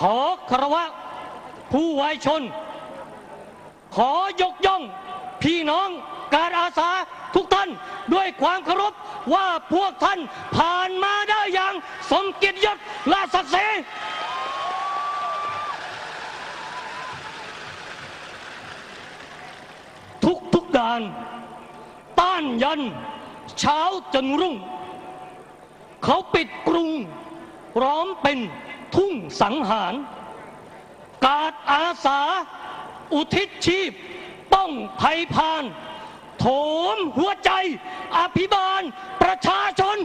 ขอคารวะผู้วายชน ขอยกย่อง พี่น้องการอาสาทุกท่านด้วยความเคารพว่าพวกท่านผ่านมาได้อย่างสมเกียรติยศและศักดิ์ศรีทุกทุกๆด่าน ต้านยัน เช้าจนรุ่ง เขาปิดกรุงพร้อมเป็น ทุ่งสังหาร กาดอาสา อุทิศชีพ ต้องภัยพาน โถมหัวใจ อภิบาล ประชาชน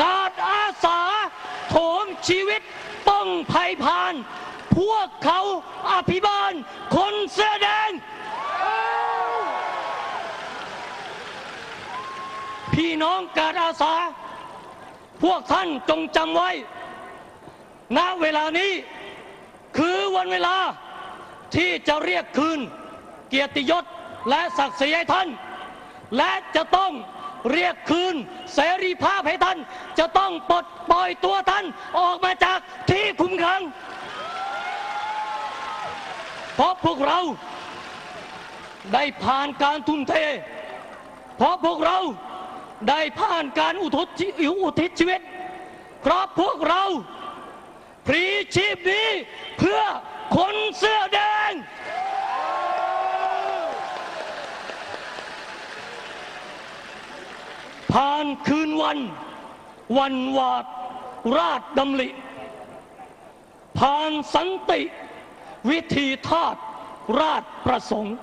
กาดอาสา โถมชีวิต ต้องภัยพาน พวกเขาอภิบาล คนเสื้อแดงพี่น้องกาดอาสา พวกท่านจงจำไว้ ณเวลานี้คือวันเวลาที่จะเรียกคืน เกียรติยศและศักดิ์ศรีให้ท่าน และจะต้องเรียกคืนเสรีภาพให้ท่าน จะต้องปลดปล่อยตัวท่านออกมาจากที่คุมขังเพราะพวกเราได้ผ่านการทุ่มเท เพราะพวกเราได้ผ่านการอุทิศชีวิตเพราะพวกเรา พรีชีพนี้เพื่อคนเสื้อแดง ผ่านคืนวัน วันวาดราชดำริ ผ่านสันติ วิธีทาตราชประสงค์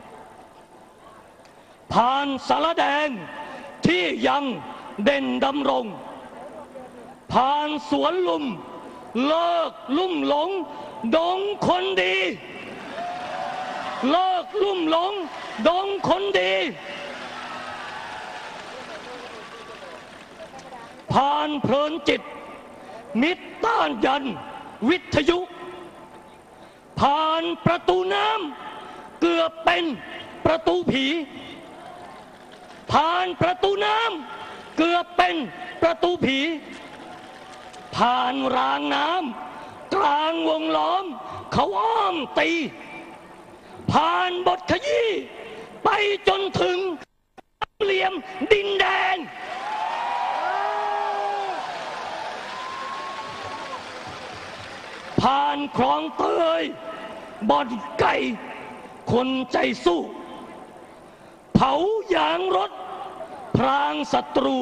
ผ่านสารแดงที่ยังเด่นดำรง ผ่านสวนลุม เลิกลุ่มหลง ดงคนดี เลิกลุ่มหลง ดงคนดี ผ่านเพลินจิต มิตรต้านยัน วิทยุ ผ่านประตูน้ำเกือบเป็นประตูผี ผ่านประตูน้ำเกือบเป็นประตูผี ผ่านรางน้ำกลางวงล้อม เขาอ้อมตี ผ่านบทขยี้ไปจนถึงเหลี่ยมดินแดง ผ่านคลองเตยบอนไก่ คนใจสู้ เผายางรถ พรางศัตรู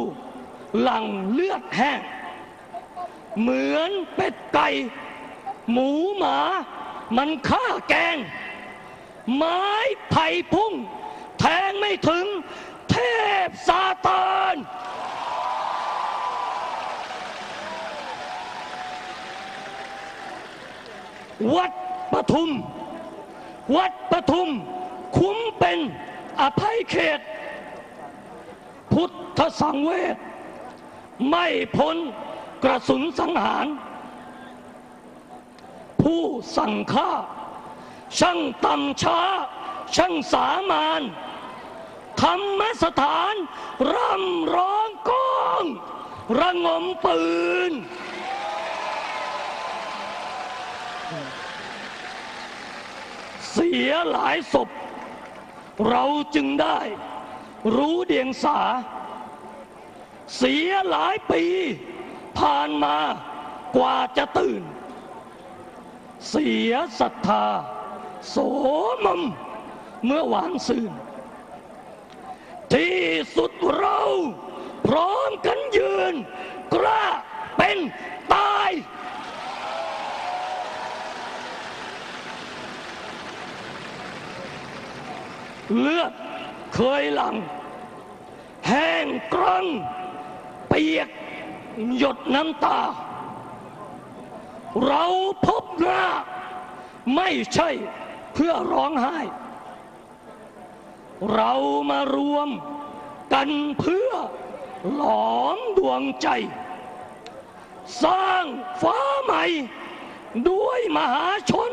หลังเลือดแห้ง เหมือนเป็ดไก่ หมูหมา มันฆ่าแกง ไม้ไผ่พุ่ง แทงไม่ถึง เทพซาตานวัดปทุม วัดปทุม คุ้มเป็นอภัยเขต พุทธสังเวชไม่พ้น กระสุนสังหาร ผู้สั่งฆ่า ช่างต่ำช้า ช่างสามานธรรมสถาน ร่ำร้องก้อง ระงมปืน เสียหลายศพ เราจึงได้รู้เดียงสา เสียหลายปี ผ่านมากว่าจะตื่น เสียศรัทธา โสมม เมื่อหวานซื่น ที่สุดเราพร้อมกันยืน กล้าเป็นตายเลือดเคยหลัง แห้งกรังเปียก หยดน้ำตา เราพบหน้า ไม่ใช่เพื่อร้องไห้ เรามารวมกันเพื่อหลอมดวงใจ สร้างฟ้าใหม่ ด้วยมหาชน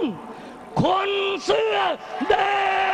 คนเสื้อแดง